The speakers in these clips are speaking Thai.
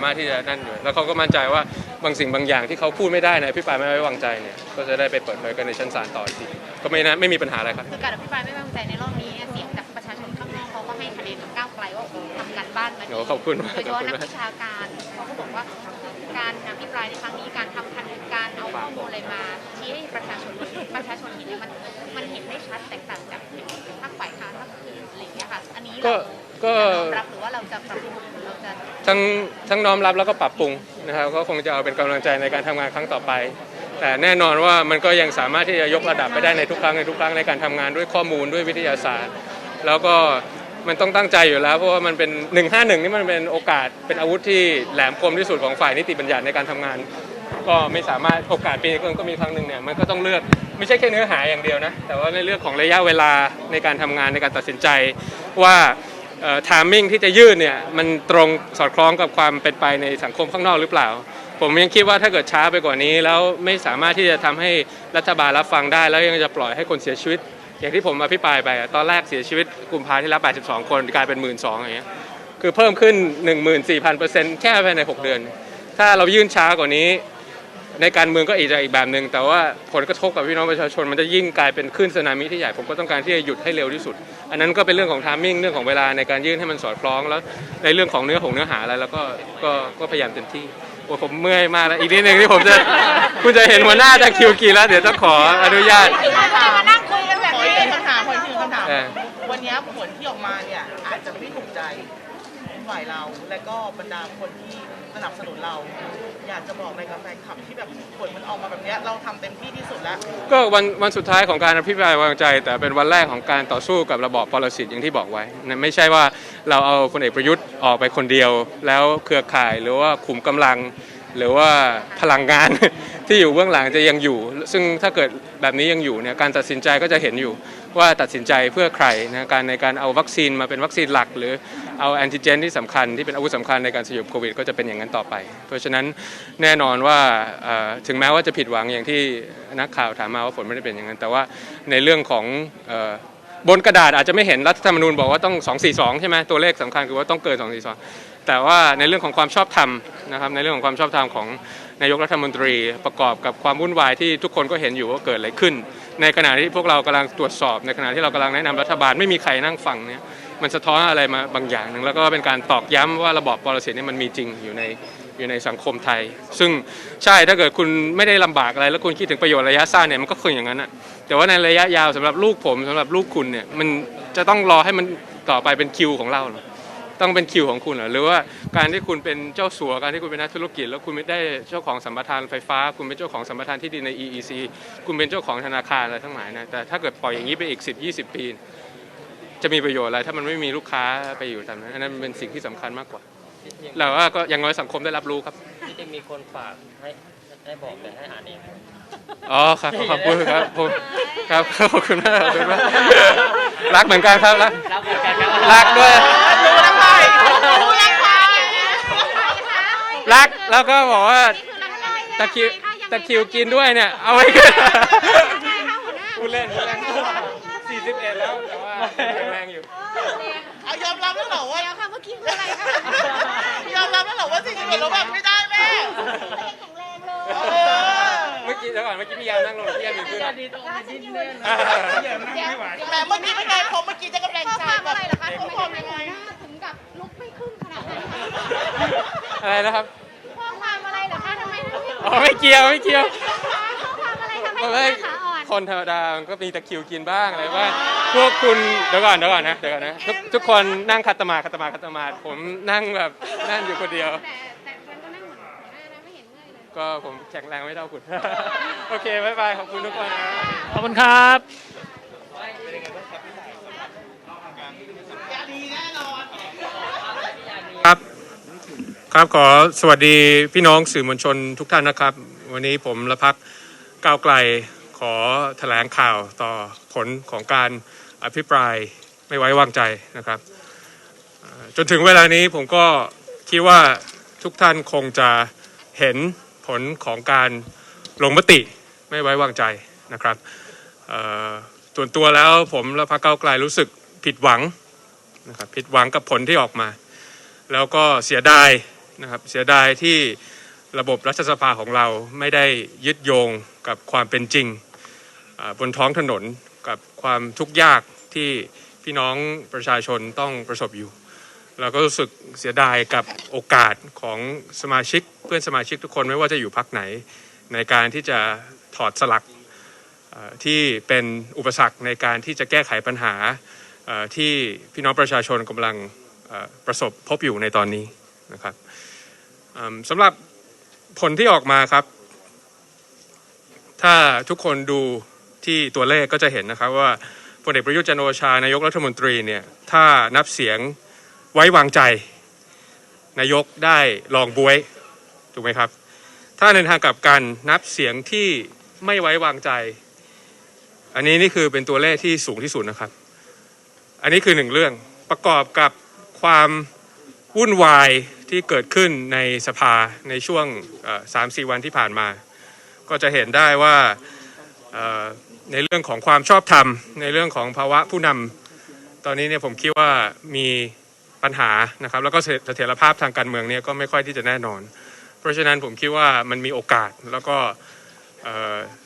ามารถที่จะนั่นอยู่แล้วเขาก็มั่นใจว่าบางสิ่งบางอย่างที่เขาพูดไม่ได้ในอภิปรายไม่ไว้วางใจเนี่ยก็จะได้ไปเปิดเผยกันในชั้นศาลต่ออีกทีก็ไม่นะไม่มีปัญหาอะไรครับ คือการอภิปรายไม่ไว้วางใจในรอบนี้เนี่ยเสียงจากประชาชนข้างนอกเขาก็ให้คะแนนก้าวไกลว่าโอ้โหทำการบ้านมาดีโอ้ขอบคุณมากโดยเฉพาะขอบคุณนักมากวิชาการเขาก็บอกว่าการอภิปรายในครั้งนี้การทำพันธการเอาข้อมูลอะไรมาชี้ให้ประชาชนประชาชนเห็นเนี่ยมันมันเห็นได้ชัดแตกต่างจากภาคฝ่ายค้านภาคอื่นอะไรอย่างเงี้ยค่ะอันนี้ก็เรา ก็จะน้อมรับหรือว่าเราจะปรับปรุงเราจะทั้งทั้งน้อมรับแล้วก็ปรับปรุงนะครับก็คงจะเอาเป็นกำลังใจในการทำงานครั้งต่อไป แต่แน่นอนว่ามันก็ยังสามารถที่จะยกระดับไปได้ในทุกครั้งในทุกครั้งในการทำงานด้วยข้อมูลด้วยวิทยาศาสตร์ แล้วก็มันต้องตั้งใจอยู่แล้ว เพราะว่ามันเป็น 151 นี่มันเป็นโอกาสเป็นอาวุธที่แหลมคมที่สุดของฝ่ายนิติบัญญัติในการทำงาน ก็ไม่สามารถโอกาสปีนึงก็มีครั้งหนึ่งเนี่ยมันก็ต้องเลือกไม่ใช่แค่เนื้อหาอย่างเดียวนะแต่ว่าในเรื่องของระยะเวลาในการทำงานในการตัดสินใจว่า ทามมิ่งที่จะยื่นเนี่ยมันตรงสอดคล้องกับความเป็นไปในสังคมข้างนอกหรือเปล่า ผมยังคิดว่าถ้าเกิดช้าไปกว่านี้ แล้วไม่สามารถที่จะทำให้รัฐบาลรับฟังได้ แล้วยังจะปล่อยให้คนเสียชีวิต อย่างที่ผมอภิปรายไปตอนแรกเสียชีวิตกลุ่มภาที่แล้ว82 คนกลายเป็น 1 2ื่นสอย่างเงี้ยคือเพิ่มขึ้น 14,000%แค่ภายใน 6 เดือน ถ้าเรายื่นช้ากว่านี้ ในการเมืองก็อีกจะอีกแบบหนึ่งแต่ว่าผลกระทบกับพี่น้องประชาชนมันจะยิ่งกลายเป็นคลื่นสึนามิที่ใหญ่ผมก็ต้องการที่จะหยุดให้เร็วที่สุด อันนั้นก็เป็นเรื่องของทามมิ่งเรื่องของเวลาในการยื่นให้มันสอดคล้องแล้วในเรื่องของเนื้อหงเนื้อหาอะไรแล้วก็ก็ก็พยายามเต็มที่โอ้ผมเมื่อยมากแล้วอีกนิดนึงที่ผมจะคุณจะเห็นหัวหน้าจากคิวกีแล้วเดี๋ยวต้องขออนุญาตมานั่งคุยกันแบบขอนี้อีกคำถามขออีกคำถามเออวันนี้ผลที่ออกมาเนี่ยอาจจะไม่ถูกใจฝ่ายเราและก็บรรดาคนที่สนับสนุนเรา อยากจะบอกในกับแฟนคลับที่แบบผลมันออกมาแบบเนี้ยเราทำเต็มที่ที่สุดแล้ว ก็วันวันสุดท้ายของการอภิปรายวางใจ แต่เป็นวันแรกของการต่อสู้กับระบอบปรสิตอย่างที่บอกไว้นะไม่ใช่ว่าเราเอาพลเอกประยุทธ์ออกไปคนเดียว แล้วเครือข่ายหรือว่าขุมกำลัง หรือว่าพลังงาน ที่อยู่เบื้องหลังจะยังอยู่ ซึ่งถ้าเกิดแบบนี้ยังอยู่เนี่ยการตัดสินใจก็จะเห็นอยู่ว่าตัดสินใจเพื่อใครนะการในการเอาวัคซีนมาเป็นวัคซีนหลัก หรือ เอาแอนติเจนที่สำคัญที่เป็นอาวุธสำคัญในการสยบโควิด ก็จะเป็นอย่างนั้นต่อไป เพราะฉะนั้นแน่นอนว่าถึงแม้ว่าจะผิดหวังอย่างที่นักข่าวถามมาว่าผลไม่ได้เป็นอย่างนั้น แต่ว่าในเรื่องของบนกระดาษอาจจะไม่เห็นรัฐธรรมนูญบอกว่าต้อง 242 ใช่ไหมตัวเลขสำคัญคือว่าต้องเกิน 242 แต่ว่าในเรื่องของความชอบธรรมนะครับในเรื่องของความชอบธรรมของนายกรัฐมนตรีประกอบกับความวุ่นวายที่ทุกคนก็เห็นอยู่ว่าเกิดอะไรขึ้น ในขณะที่พวกเรากำลังตรวจสอบ ในขณะที่เรากำลังแนะนำรัฐบาลไม่มีใครนั่งฟังเนี่ย มันสะท้อนอะไรมาบางอย่างหนึ่งแล้วก็เป็นการตอกย้ำว่าระบอบปรสิตนี่มันมีจริงอยู่ในอยู่ในสังคมไทย ซึ่งใช่ถ้าเกิดคุณไม่ได้ลำบากอะไร แล้วคุณคิดถึงประโยชน์ระยะสั้นเนี่ยมันก็คืออย่างนั้นอะแต่ว่าในระยะยาวสำหรับลูกผมสำหรับลูกคุณเนี่ยมันจะต้องรอให้มันต่อไปเป็นคิวของเราเต้องเป็นคิวของคุณเหรอหรือว่าการที่คุณเป็นเจ้าสัวการที่คุณเป็นนักธุรกิจ แล้วคุณไม่ได้เจ้าของสัมปทานไฟฟ้า คุณเป็นเจ้าของสัมปทานที่ดินใน EEC คุณเป็นเจ้าของธนาคารอะไรทั้งหลายนะแต่ถ้าเกิดปล่อยอย่างนี้ไปอีก 10 20 ปี จะมีประโยชน์อะไรถ้ามันไม่มีลูกค้าไปอยู่ตามนั้นอันนั้นเป็นสิ่งที่สำคัญมากกว่าเราว่าก็อย่างน้อยสังคมได้รับรู้ครับ ที่จริงมีคนฝากให้ให้บอกแต่ให้อ่านเอง อ๋อครับขอบคุณครับผมครับขอบคุณมากขอบคุณมากรักเหมือนกันครับรัก รับเหมือนกันครับรักด้วยรู้แล้วใครรู้แล้วใครรักแล้วก็บอกว่าตะคริวตะคริวกินด้วยเนี่ยเอาไว้กันพูดเล่นพูดเล่น สี่สิบเอ็ดแล้วแต่ว่าแข็งแรงอยู่ เอายอมรับแล้วเหรอว่า เดี๋ยวค่ะเมื่อกี้คืออะไรคะยอมรับแล้วเหรอว่าสิ่งที่เราแบบไม่ได้แม่แข็งแรงเลยเออ เมื่อกี้เดี๋ยวก่อนเมื่อกี้พี่ยามนั่งลงพี่ยามอยู่ขึ้นอ่าแหมเมื่อกี้เป็นไงผมเมื่อกี้จะกำลังข้อใจความแบอะบไรเหรอคะทำไมทำไมหัวหน้าถึงกับลุกไม่ขึ้นขนาดนั้นคะอะไรนะครับ ข้อความอะไรเหรอคะทำไมถึงอ๋อไม่เกี่ยวไม่เกี่ยว ข้อความอะไรทำให้เพหัราะวหว่าน้าขาอ่อน คนธรรมดามันก็มีตะคริวกินบ้างอะไรบ้างพวกคุณเดี๋ยวก่อนเดี๋ยวก่อนนะเดี๋ยวก่อนนะทุกทุกคนนั่งคัตมาคัตมาคัตมาผมนั่งแบบนั่งอยู่คนเดียว แต่แต่ฉันก็นั่งเหมือนหัวหน้านะไม่เห็นเมื่อยเลย ก็ผมแข็งแรงไม่เท่าคุณโอเคบายบายขอบคุณทุกคนนะ ขอบคุณครับดีแน่นอนครับครับขอสวัสดีพี่น้องสื่อมวลชนทุกท่านนะครับ วันนี้ผมและพักก้าวไกล ขอแถลงข่าวต่อผลของการอภิปรายไม่ไว้วางใจนะครับ จนถึงเวลานี้ผมก็คิดว่าทุกท่านคงจะเห็นผลของการลงมติไม่ไว้วางใจนะครับส่วนตัวแล้วผมและพรรคก้าไกลรู้สึกผิดหวังนะครับผิดหวังกับผลที่ออกมา แล้วก็เสียดายนะครับเสียดายที่ระบบรัฐสภาของเราไม่ได้ยึดโยงกับความเป็นจริง บนท้องถนนกับความทุกข์ยากที่พี่น้องประชาชนต้องประสบอยู่ เราก็รู้สึกเสียดายกับโอกาสของสมาชิกเพื่อนสมาชิกทุกคนไม่ว่าจะอยู่พักไหน ในการที่จะถอดสลักที่เป็นอุปสรรคในการที่จะแก้ไขปัญหาที่พี่น้องประชาชนกำลังประสบพบอยู่ในตอนนี้นะครับสำหรับผลที่ออกมาครับ ถ้าทุกคนดู ที่ตัวเลขก็จะเห็นนะครับว่าพลเอกประยุทธ์จันโอชานายกรัฐมนตรีเนี่ยถ้านับเสียงไว้วางใจ นายกได้ลองบวยถูกไหมครับ ถ้าในทางกลับกันนับเสียงที่ไม่ไว้วางใจ อันนี้นี่คือเป็นตัวเลขที่สูงที่สุดนะครับ อันนี้คือหนึ่งเรื่องประกอบกับความวุ่นวายที่เกิดขึ้นในสภาในช่วงสามสี่วันที่ผ่านมา ก็จะเห็นได้ว่า ในเรื่องของความชอบธรรม ในเรื่องของภาวะผู้นำตอนนี้เนี่ยผมคิดว่ามีปัญหานะครับ แล้วก็เสถียรภาพทางการเมืองเนี่ยก็ไม่ค่อยที่จะแน่นอน เพราะฉะนั้นผมคิดว่ามันมีโอกาสแล้วก็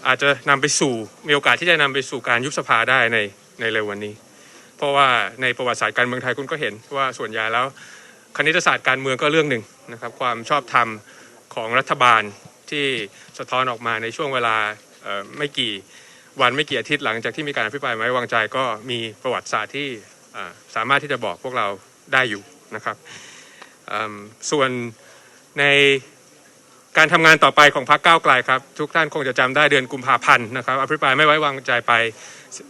อาจจะนำไปสู่มีโอกาสที่จะนำไปสู่การยุบสภาได้ในในเร็ววันนี้ เพราะว่าในประวัติศาสตร์การเมืองไทยคุณก็เห็นว่าส่วนใหญ่แล้วคณิตศาสตร์การเมืองก็เรื่องหนึ่งนะครับ ความชอบธรรมของรัฐบาลที่สะท้อนออกมาในช่วงเวลาไม่กี่ วันไม่กี่อาทิตย์หลังจากที่มีการอภิปรายไม่ไว้วางใจก็มีประวัติศาสตร์ที่สามารถที่จะบอกพวกเราได้อยู่นะครับส่วนในการทำงานต่อไปของพรรคก้าวไกลครับ ทุกท่านคงจะจำได้เดือนกุมภาพันธ์นะครับอภิปรายไม่ไว้วางใจไป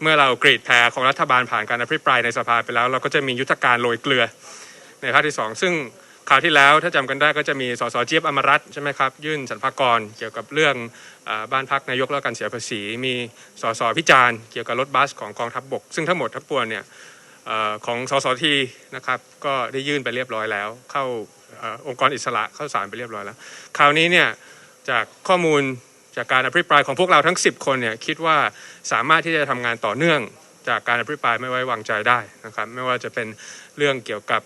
เมื่อเรากรีดแพ้ของรัฐบาลผ่านการอภิปรายในสภาไปแล้ว เราก็จะมียุทธการโรยเกลือในภาคที่สองซึ่ง คราวที่แล้วถ้าจำกันได้ก็จะมีสสเจี๊ยบอมรัตใช่ไหมครับยื่นสรรพากรเกี่ยวกับเรื่องอบ้านพักนายกและการเสียภาษี มีสสพิจารณ์เกี่ยวกับรถบัสของกองทัพบบก ซึ่งทั้งหมดทั้งปวงเนี่ยอของสสทีนะครับก็ได้ยื่นไปเรียบร้อยแล้ว เข้าอองค์กรอิสระเข้าสารไปเรียบร้อยแล้ว คราวนี้เนี่ยจากข้อมูลจากการอภิปรายของพวกเราทั้ง 10 คนเนี่ยคิดว่าสามารถที่จะทำงานต่อเนื่องจากการอภิปรายไม่ไว้วางใจได้นะครับไม่ว่าจะเป็นเรื่องเกี่ยวกับ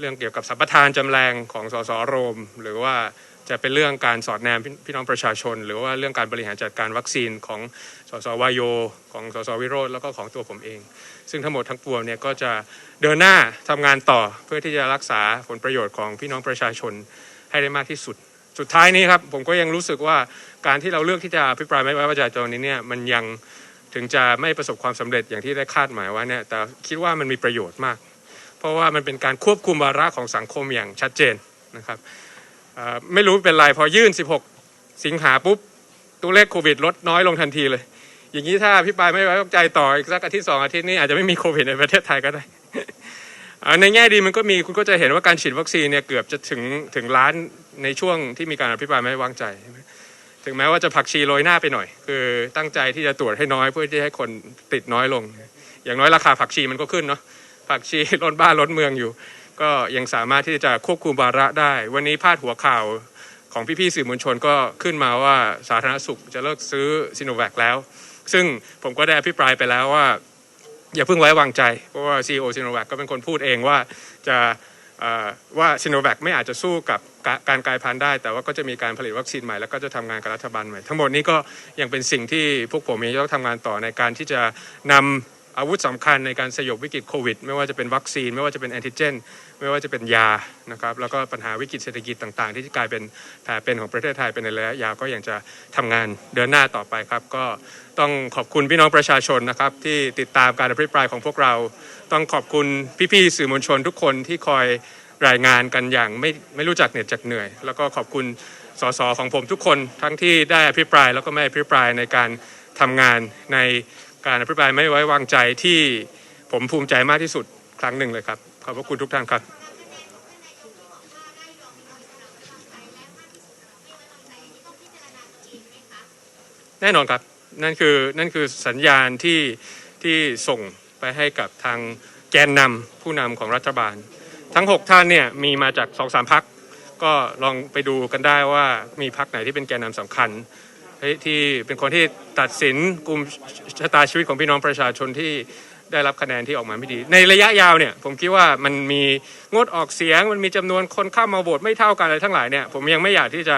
เรื่องเกี่ยวกับสัมปทานจำแรงของสสโรม หรือว่าจะเป็นเรื่องการสอดแนมพี่พี่น้องประชาชน หรือว่าเรื่องการบริหารจัดการวัคซีนของสสวายโย ของสสวิโรธแล้วก็ของตัวผมเอง ซึ่งทั้งหมดทั้งปวงเนี่ยก็จะเดินหน้าทำงานต่อเพื่อที่จะรักษาผลประโยชน์ของพี่น้องประชาชนให้ได้มากที่สุด สุดท้ายนี้ครับผมก็ยังรู้สึกว่าการที่เราเลือกที่จะอภิปรายไม่ไว้วางใจตรงนี้เนี่ยมันยังถึงจะไม่ประสบความสำเร็จอย่างที่ได้คาดหมายไว้เนี่ยแต่คิดว่ามันมีประโยชน์มาก เพราะว่ามันเป็นการควบคุมวาระของสังคมอย่างชัดเจนนะครับไม่รู้เป็นไรพอยื่น 16 สิงหาปุ๊บตัวเลขโควิดลดน้อยลงทันทีเลย อย่างนี้ถ้าพิปรายไม่ไว้วางใจต่ออีกสักอาทิตย์สองอาทิตย์นี้อาจจะไม่มีโควิดในประเทศไทยก็ได้ในแง่ดีมันก็มีคุณก็จะเห็นว่าการฉีดวัคซีนเนี่ยเกือบจะถึงถึงล้านในช่วงที่มีการอภิปรายไม่ไว้วางใจใช่ไหมถึงแม้ว่าจะผักชีโรยหน้าไปหน่อย คือตั้งใจที่จะตรวจให้น้อยเพื่อที่ให้คนติดน้อยลง อย่างน้อยราคาผักชีมันก็ขึ้นเนาะ ผักชีล้นบ้านล้นเมืองอยู่ ก็ยังสามารถที่จะควบคุมวาระได้ วันนี้พาดหัวข่าวของพี่ๆสื่อมวลชนก็ขึ้นมาว่าสาธารณสุขจะเลิกซื้อซิโนแวคแล้ว ซึ่งผมก็ได้อภิปรายไปแล้วว่า อย่าเพิ่งไว้วางใจ เพราะว่าซีโอซิโนแวคก็เป็นคนพูดเองว่าจะว่าซิโนแวคไม่อาจจะสู้กับการกลายพันธุ์ได้ แต่ว่าก็จะมีการผลิตวัคซีนใหม่แล้วก็จะทำงานกับรัฐบาลใหม่ ทั้งหมดนี้ก็ยังเป็นสิ่งที่พวกผมเองต้องทำงานต่อในการที่จะนำ อาวุธสำคัญในการสยบวิกฤตโควิด ไม่ว่าจะเป็นวัคซีน ไม่ว่าจะเป็นแอนติเจน ไม่ว่าจะเป็นยานะครับแล้วก็ปัญหาวิกฤตเศรษฐกิจต่างๆ ที่กลายเป็นแผลเป็นของประเทศไทยเป็นในระยะยาวก็ยังจะทำงานเดินหน้าต่อไปครับ ก็ต้องขอบคุณพี่น้องประชาชนนะครับที่ติดตามการอภิปรายของพวกเรา ต้องขอบคุณพี่ๆสื่อมวลชนทุกคนที่คอยรายงานกันอย่างไม่ไม่รู้จักเหน็ดจากเหนื่อย แล้วก็ขอบคุณสสของผมทุกคนทั้งที่ได้อภิปรายแล้วก็ไม่อภิปรายในการทำงานใน การอภิปรายไม่ไว้วางใจที่ผมภูมิใจมากที่สุดครั้งหนึ่งเลยครับ ขอบพระคุณทุกท่านครับ แน่นอนครับ นั่นคือนั่นคือสัญญาณที่ที่ส่งไปให้กับทางแกนนำผู้นำของรัฐบาล ทั้ง 6 ท่านเนี่ยมีมาจากสองสามพัก ก็ลองไปดูกันได้ว่ามีพักไหนที่เป็นแกนนำสำคัญ ที่เป็นคนที่ตัดสินกลุ่มชะตาชีวิตของพี่น้องประชาชนที่ได้รับคะแนนที่ออกมาไม่ดี ในระยะยาวเนี่ยผมคิดว่ามันมีงดออกเสียง มันมีจำนวนคนเข้ามาโหวตไม่เท่ากันอะไรทั้งหลายเนี่ยผมยังไม่อยากที่จะ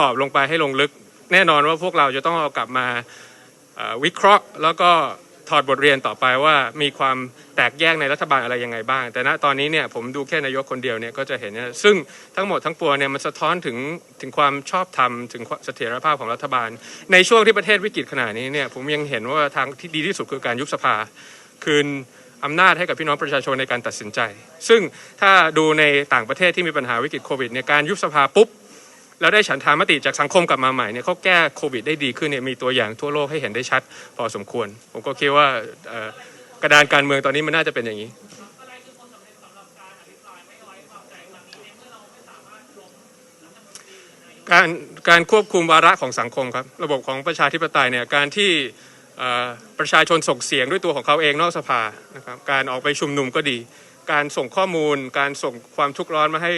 ตอบลงไปให้ลงลึก แน่นอนว่าพวกเราจะต้องเอากลับมาวิเคราะห์แล้วก็ ถอดบทเรียนต่อไปว่ามีความแตกแยกในรัฐบาลอะไรยังไงบ้าง แต่ณตอนนี้เนี่ยผมดูแค่นายกคนเดียวเนี่ยก็จะเห็นนะซึ่งทั้งหมดทั้งปวงเนี่ยมันสะท้อนถึงถึงความชอบธรรมถึงเสถียรภาพของรัฐบาล ในช่วงที่ประเทศวิกฤตขนาดนี้เนี่ยผมยังเห็นว่าทางที่ดีที่สุดคือการยุบสภาคืนอำนาจให้กับพี่น้องประชาชนในการตัดสินใจ ซึ่งถ้าดูในต่างประเทศที่มีปัญหาวิกฤตโควิดเนี่ยการยุบสภาปุ๊บ แล้วได้ฉันทามติจากสังคมกลับมาใหม่เนี่ยเขาแก้โควิดได้ดีขึ้นเนี่ยมีตัวอย่างทั่วโลกให้เห็นได้ชัดพอสมควร ผมก็คิดว่ากระดานการเมืองตอนนี้มันน่าจะเป็นอย่างนี้การการควบคุมวาระของสังคมครับ ระบบของประชาธิปไตยเนี่ยการที่ประชาชนส่งเสียงด้วยตัวของเขาเองนอกสภานะครับการออกไปชุมนุมก็ดี การส่งข้อมูล การส่งความทุกข์ร้อนมาให้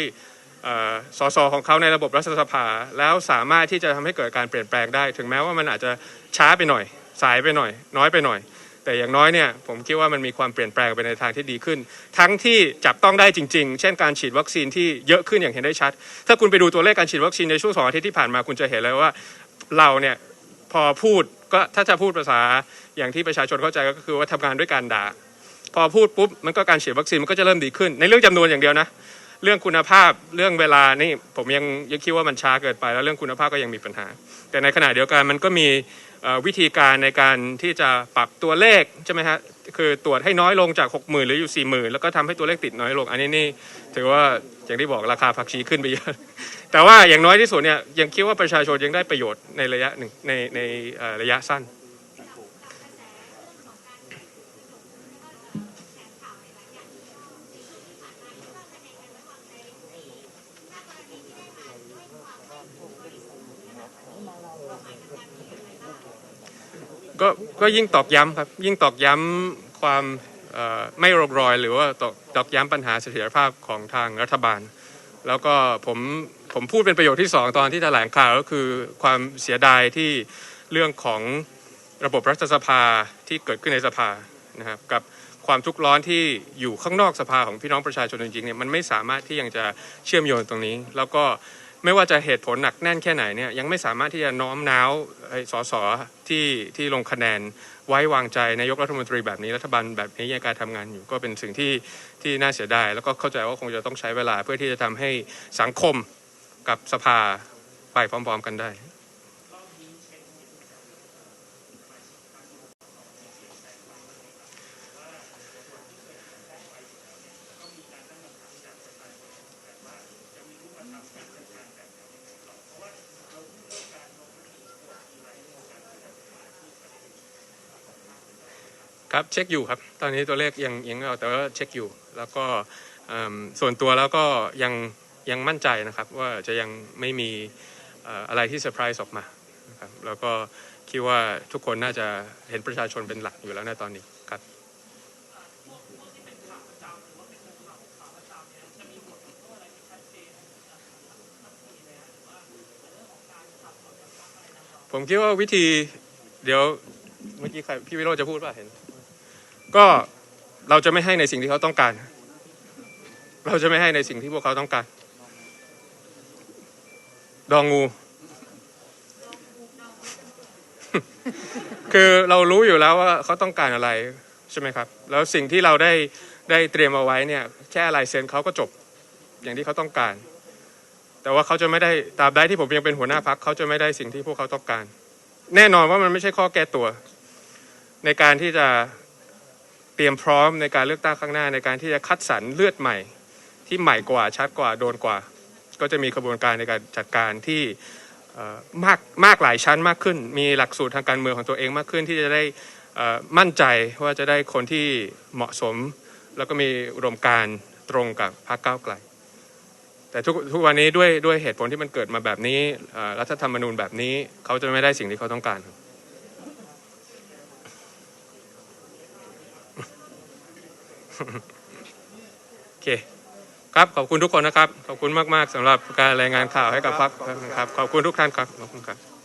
สสของเขาในระบบรัฐสภา แล้วสามารถที่จะทำให้เกิดการเปลี่ยนแปลงได้ ถึงแม้ว่ามันอาจจะช้าไปหน่อย สายไปหน่อย น้อยไปหน่อย แต่อย่างน้อยเนี่ยผมคิดว่ามันมีความเปลี่ยนแปลงไปในทางที่ดีขึ้น ทั้งที่จับต้องได้จริง ๆ เช่นการฉีดวัคซีนที่เยอะขึ้นอย่างเห็นได้ชัด ถ้าคุณไปดูตัวเลขการฉีดวัคซีนในช่วงสองอาทิตย์ที่ผ่านมาคุณจะเห็นเลยว่าเราเนี่ยพอพูดก็ถ้าจะพูดภาษาอย่างที่ประชาชนเข้าใจก็คือว่าทำงานด้วยการด่า พอพูดปุ๊บมันก็การฉีดวัคซีนมันก็จะเริ่มดีขึ้น ในเรื่องจำนวนอย่างเดียวนะ เรื่องคุณภาพเรื่องเวลานี่ผมยังยังคิดว่ามันช้าเกินไป แล้วเรื่องคุณภาพก็ยังมีปัญหา แต่ในขณะเดียวกันมันก็มีวิธีการในการที่จะปรับตัวเลขใช่ไหมฮะคือตรวจให้น้อยลงจาก 6 0,000 หรืออยู่ 4 0,000 แล้วก็ทำให้ตัวเลขติดน้อยลง อันนี้นี่ถือว่าอย่างที่บอกราคาผักชีขึ้นไปเยอะ แต่ว่าอย่างน้อยที่สุดเนี่ยยังคิดว่าประชาชนยังได้ประโยชน์ในระยะหนึ่งในในระยะสั้น ก็ยิ่งตอกย้ำครับ ยิ่งตอกย้ำความไม่รบรอย หรือว่าตอกตอกย้ำปัญหาเสถียรภาพของทางรัฐบาล แล้วก็ผมผมพูดเป็นประโยคที่สองตอนที่แถลงข่าวก็คือความเสียดายที่เรื่องของระบบรัฐสภาที่เกิดขึ้นในสภานะครับกับความทุกข์ร้อนที่อยู่ข้างนอกสภาของพี่น้องประชาชนจริงๆเนี่ยมันไม่สามารถที่ยังจะเชื่อมโยงตรงนี้ แล้วก็ ไม่ว่าจะเหตุผลหนักแน่นแค่ไหนเนี่ยยังไม่สามารถที่จะน้อมน้าวไอ้สสที่ที่ลงคะแนน ไว้วางใจนายกรัฐมนตรีแบบนี้รัฐบาลแบบนี้ในการทำงานอยู่ก็เป็นสิ่งที่ที่น่าเสียดายแล้วก็เข้าใจว่าคงจะต้องใช้เวลาเพื่อที่จะทำให้สังคมกับสภาไปพร้อม ๆ กันได้ ครับเช็คอยู่ครับ ตอนนี้ตัวเลขยังยังไม่ออกแต่ว่าเช็คอยู่ แล้วก็ส่วนตัวแล้วก็ยังยังมั่นใจนะครับ ว่าจะยังไม่มีอะไรที่เซอร์ไพรส์ออกมาครับแล้วก็คิดว่าทุกคนน่าจะเห็นประชาชนเป็นหลักอยู่แล้วในตอนนี้ครับผมคิดว่าวิธีเดี๋ยวเมื่อกี้ใครพี่วิโรจน์จะพูดป่ะเห็น ก็เราจะไม่ให้ในสิ่งที่เขาต้องการ เราจะไม่ให้ในสิ่งที่พวกเขาต้องการ ดองงู คือเรารู้อยู่แล้วว่าเขาต้องการอะไรใช่ไหมครับ แล้วสิ่งที่เราได้ได้เตรียมเอาไว้เนี่ยแค่ลายเซ็นเขาก็จบอย่างที่เขาต้องการ แต่ว่าเขาจะไม่ได้ตราบใดที่ผมยังเป็นหัวหน้าพักเขาจะไม่ได้สิ่งที่พวกเขาต้องการ แน่นอนว่ามันไม่ใช่ข้อแก้ตัว ในการที่จะ ตรียมพร้อมในการเลือกตั้งข้างหน้าในการที่จะคัดสรรเลือดใหม่ ที่ใหม่กว่าชัดกว่าโดนกว่า ก็จะมีกระบวนการในการจัดการที่มากมากหลายชั้นมากขึ้น มีหลักสูตรทางการเมืองของตัวเองมากขึ้นที่จะได้มั่นใจว่าจะได้คนที่เหมาะสม แล้วก็มีอุดมการตรงกับพรรคก้าวไกล แต่ทุกทุกวันนี้ด้วยด้วยเหตุผลที่มันเกิดมาแบบนี้รัฐธรรมนูญแบบนี้เขาจะไม่ได้สิ่งที่เขาต้องการครับ โอเค ครับขอบคุณทุกคนนะครับ ขอบคุณมาก ๆสำหรับการรายงานข่าวให้กับพักนะครับ ขอบคุณทุกท่านครับขอบคุณครับ